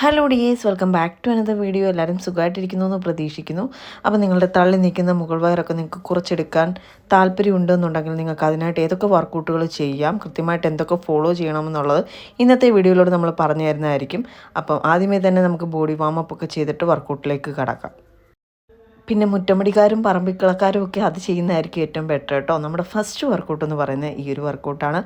Hello dears welcome back to another video എല്ലാവരും സുഖമായിട്ടിരിക്കുന്നു എന്ന് പ്രതീക്ഷിക്കുന്നു. അപ്പോൾ നിങ്ങളുടെ തള്ളി നിൽക്കുന്ന മുകൾ വയറൊക്കെ നിങ്ങൾക്ക് കുറച്ചെടുക്കാൻ താല്പര്യമുണ്ടെന്നുണ്ടെങ്കിൽ നിങ്ങൾക്ക് അതിനായിട്ട് ഏതൊക്കെ വർക്കൗട്ടുകൾ ചെയ്യാം കൃത്യമായിട്ട് എന്തൊക്കെ ഫോളോ ചെയ്യണമെന്നുള്ളത് ഇന്നത്തെ വീഡിയോയിലൂടെ നമ്മൾ പറഞ്ഞു തരുന്നതായിരിക്കും. അപ്പം ആദ്യമേ തന്നെ നമുക്ക് ബോഡി വാമപ്പ് ഒക്കെ ചെയ്തിട്ട് വർക്കൗട്ടിലേക്ക് കടക്കാം. പിന്നെ മുറ്റമടിക്കാരും പറമ്പിക്കളക്കാരും ഒക്കെ അത് ചെയ്യുന്നതായിരിക്കും ഏറ്റവും ബെറ്റർ കേട്ടോ. നമ്മുടെ ഫസ്റ്റ് വർക്കൗട്ട് എന്ന് പറയുന്നത് ഈ ഒരു വർക്കൗട്ടാണ്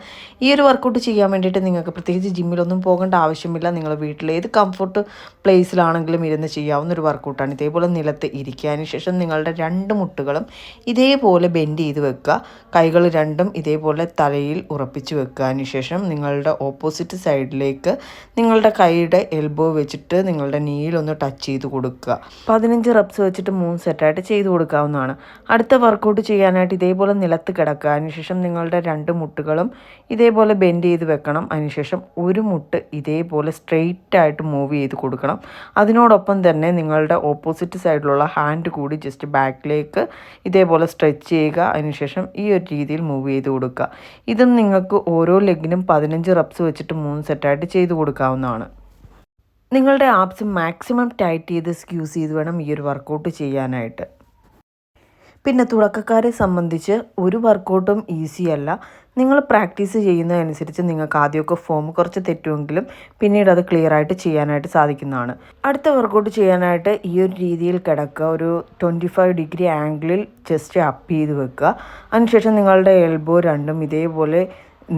ഈ ഒരു വർക്കൗട്ട് ചെയ്യാൻ വേണ്ടിയിട്ട് നിങ്ങൾക്ക് പ്രത്യേകിച്ച് ജിമ്മിലൊന്നും പോകേണ്ട ആവശ്യമില്ല. നിങ്ങൾ വീട്ടിൽ ഏത് കംഫർട്ട് പ്ലേസിലാണെങ്കിലും ഇരുന്ന് ചെയ്യാവുന്ന ഒരു വർക്കൗട്ടാണ് ഇതേപോലെ നിലത്ത് ഇരിക്കാൻ ശേഷം നിങ്ങളുടെ രണ്ട് മുട്ടുകളും ഇതേപോലെ ബെൻഡ് ചെയ്ത് വെക്കുക. കൈകൾ രണ്ടും ഇതേപോലെ തലയിൽ ഉറപ്പിച്ച് വെക്കാനും ശേഷം നിങ്ങളുടെ ഓപ്പോസിറ്റ് സൈഡിലേക്ക് നിങ്ങളുടെ കൈയുടെ എൽബോ വെച്ചിട്ട് നിങ്ങളുടെ നീലൊന്ന് ടച്ച് ചെയ്ത് കൊടുക്കുക. പതിനഞ്ച് റബ്സ് വെച്ചിട്ട് മൂന്ന് സെറ്റായിട്ട് ചെയ്തു കൊടുക്കാവുന്നതാണ്. അടുത്ത വർക്കൗട്ട് ചെയ്യാനായിട്ട് ഇതേപോലെ നിലത്ത് കിടക്കുക. അതിനുശേഷം നിങ്ങളുടെ രണ്ട് മുട്ടുകളും ഇതേപോലെ ബെൻഡ് ചെയ്ത് വെക്കണം. അതിനുശേഷം ഒരു മുട്ട് ഇതേപോലെ സ്ട്രെയിറ്റ് ആയിട്ട് മൂവ് ചെയ്ത് കൊടുക്കണം. അതിനോടൊപ്പം തന്നെ നിങ്ങളുടെ ഓപ്പോസിറ്റ് സൈഡിലുള്ള ഹാൻഡ് കൂടി ജസ്റ്റ് ബാക്കിലേക്ക് ഇതേപോലെ സ്ട്രെച്ച് ചെയ്യുക. അതിനുശേഷം ഈ ഒരു രീതിയിൽ മൂവ് ചെയ്ത് കൊടുക്കുക. ഇതും നിങ്ങൾക്ക് ഓരോ ലെഗിനും പതിനഞ്ച് റബ്സ് വെച്ചിട്ട് മൂന്ന് സെറ്റായിട്ട് ചെയ്ത് കൊടുക്കാവുന്നതാണ്. നിങ്ങളുടെ ആപ്സ് മാക്സിമം ടൈറ്റ് ചെയ്ത് സ്ക്യൂസ് ചെയ്ത് വേണം ഈ ഒരു വർക്കൗട്ട് ചെയ്യാനായിട്ട്. പിന്നെ തുടക്കക്കാരെ സംബന്ധിച്ച് ഒരു വർക്കൗട്ടും ഈസി അല്ല. നിങ്ങൾ പ്രാക്ടീസ് ചെയ്യുന്നതനുസരിച്ച് നിങ്ങൾക്ക് ആദ്യമൊക്കെ ഫോം കുറച്ച് തെറ്റുമെങ്കിലും പിന്നീട് അത് ക്ലിയർ ആയിട്ട് ചെയ്യാനായിട്ട് സാധിക്കുന്നതാണ്. അടുത്ത വർക്കൗട്ട് ചെയ്യാനായിട്ട് ഈ ഒരു രീതിയിൽ കിടക്കുക. ഒരു ട്വന്റി ഫൈവ് ഡിഗ്രി ആംഗിളിൽ ചെസ്റ്റ് അപ്പ് ചെയ്ത് വെക്കുക. അതിനുശേഷം നിങ്ങളുടെ എൽബോ രണ്ടും ഇതേപോലെ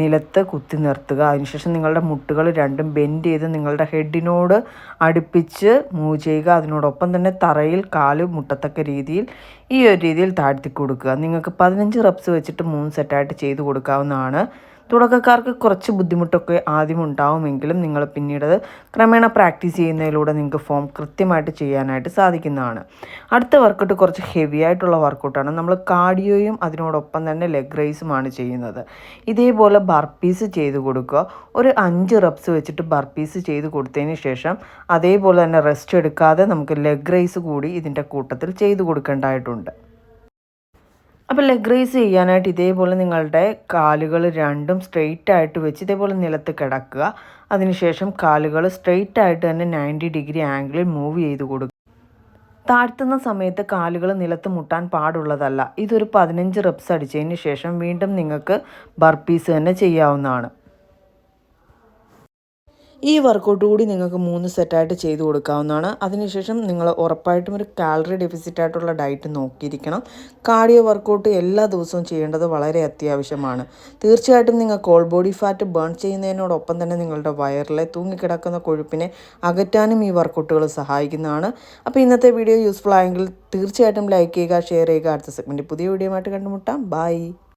നിലത്ത് കുത്തി നിർത്തുക. അതിനുശേഷം നിങ്ങളുടെ മുട്ടുകൾ രണ്ടും ബെൻഡ് ചെയ്ത് നിങ്ങളുടെ ഹെഡിനോട് അടുപ്പിച്ച് മൂവ് ചെയ്യുക. അതിനോടൊപ്പം തന്നെ തറയിൽ കാൽ മുട്ടത്തക്ക രീതിയിൽ ഈ ഒരു രീതിയിൽ താഴ്ത്തി കൊടുക്കുക. നിങ്ങൾക്ക് പതിനഞ്ച് റബ്സ് വെച്ചിട്ട് മൂന്ന് സെറ്റായിട്ട് ചെയ്ത് കൊടുക്കാവുന്നതാണ്. തുടക്കക്കാർക്ക് കുറച്ച് ബുദ്ധിമുട്ടൊക്കെ ആദ്യം ഉണ്ടാവുമെങ്കിലും നിങ്ങൾ പിന്നീട് ക്രമേണ പ്രാക്ടീസ് ചെയ്യുന്നതിലൂടെ നിങ്ങൾക്ക് ഫോം കൃത്യമായിട്ട് ചെയ്യാനായിട്ട് സാധിക്കുന്നതാണ്. അടുത്ത വർക്കൗട്ട് കുറച്ച് ഹെവി ആയിട്ടുള്ള വർക്കൗട്ടാണ് നമ്മൾ കാർഡിയോയും അതിനോടൊപ്പം തന്നെ ലെഗ് റൈസുമാണ് ചെയ്യുന്നത്. ഇതേപോലെ ബർപ്പീസ് ചെയ്ത് കൊടുക്കുക. ഒരു അഞ്ച് റബ്സ് വെച്ചിട്ട് ബർപ്പീസ് ചെയ്ത് കൊടുത്തതിന് ശേഷം അതേപോലെ തന്നെ റെസ്റ്റ് എടുക്കാതെ നമുക്ക് ലെഗ് റൈസ് കൂടി ഇതിന്റെ കൂട്ടത്തിൽ ചെയ്ത് കൊടുക്കേണ്ടതായിട്ടുണ്ട്. അപ്പോൾ ലെഗ് റേസ് ചെയ്യാനായിട്ട് ഇതേപോലെ നിങ്ങളുടെ കാലുകൾ രണ്ടും സ്ട്രെയിറ്റ് ആയിട്ട് വെച്ച് ഇതേപോലെ നിലത്ത് കിടക്കുക. അതിനുശേഷം കാലുകൾ സ്ട്രെയിറ്റ് ആയിട്ട് തന്നെ നയന്റി ഡിഗ്രി ആംഗിളിൽ മൂവ് ചെയ്ത് കൊടുക്കുക. താഴ്ത്തുന്ന സമയത്ത് കാലുകൾ നിലത്ത് മുട്ടാൻ പാടുള്ളതല്ല. ഇതൊരു പതിനഞ്ച് റെപ്സ് അടിച്ചതിന് ശേഷം വീണ്ടും നിങ്ങൾക്ക് ബർപ്പീസ് തന്നെ ചെയ്യാവുന്നതാണ്. ഈ വർക്കൗട്ട് കൂടി നിങ്ങൾക്ക് മൂന്ന് സെറ്റായിട്ട് ചെയ്ത് കൊടുക്കാവുന്നതാണ്. അതിനുശേഷം നിങ്ങൾ ഉറപ്പായിട്ടും ഒരു കാലറി ഡെഫിസിറ്റ് ആയിട്ടുള്ള ഡയറ്റ് നോക്കിയിരിക്കണം. കാർഡിയോ വർക്കൗട്ട് എല്ലാ ദിവസവും ചെയ്യേണ്ടത് വളരെ അത്യാവശ്യമാണ്. തീർച്ചയായിട്ടും നിങ്ങൾ കോൾ ബോഡി ഫാറ്റ് ബേൺ ചെയ്യുന്നതിനോടൊപ്പം തന്നെ നിങ്ങളുടെ വയറിലെ തൂങ്ങിക്കിടക്കുന്ന കൊഴുപ്പിനെ അകറ്റാനും ഈ വർക്കൗട്ടുകൾ സഹായിക്കുന്നതാണ്. അപ്പോൾ ഇന്നത്തെ വീഡിയോ യൂസ്ഫുൾ ആയെങ്കിൽ തീർച്ചയായിട്ടും ലൈക്ക് ചെയ്യുക ഷെയർ ചെയ്യുക. അടുത്ത സെഗ്മെന്റ് പുതിയ വീഡിയോ ആയിട്ട് കണ്ടുമുട്ടാം. ബൈ